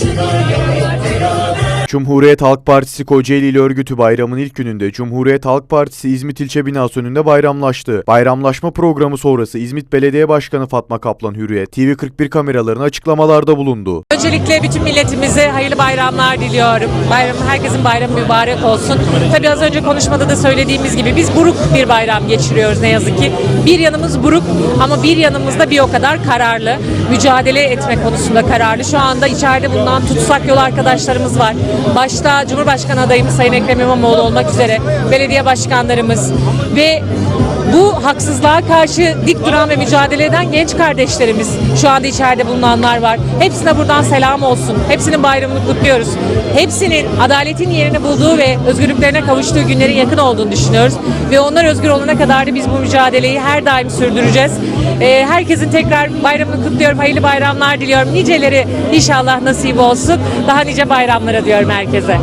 Chicago. Cumhuriyet Halk Partisi Kocaeli İl Örgütü bayramın ilk gününde Cumhuriyet Halk Partisi İzmit İlçe Binası önünde bayramlaştı. Bayramlaşma programı sonrası İzmit Belediye Başkanı Fatma Kaplan Hürriyet TV 41 kameralarına açıklamalarda bulundu. Öncelikle bütün milletimize hayırlı bayramlar diliyorum. Bayram, herkesin bayramı mübarek olsun. Tabii az önce konuşmada da söylediğimiz gibi biz buruk bir bayram geçiriyoruz ne yazık ki. Bir yanımız buruk ama bir yanımız da bir o kadar kararlı. Mücadele etme konusunda kararlı. Şu anda içeride bulunan tutsak yol arkadaşlarımız var. Başta Cumhurbaşkanı adayımız Sayın Ekrem İmamoğlu olmak üzere belediye başkanlarımız ve bu haksızlığa karşı dik duran ve mücadele eden genç kardeşlerimiz şu anda içeride bulunanlar var. Hepsine buradan selam olsun. Hepsinin bayramını kutluyoruz. Hepsinin adaletin yerini bulduğu ve özgürlüklerine kavuştuğu günlerin yakın olduğunu düşünüyoruz. Ve onlar özgür olana kadar da biz bu mücadeleyi her daim sürdüreceğiz. Ee, herkesin tekrar bayramını kutluyorum. Hayırlı bayramlar diliyorum. Niceleri inşallah nasip olsun. Daha nice bayramlara diyorum herkese.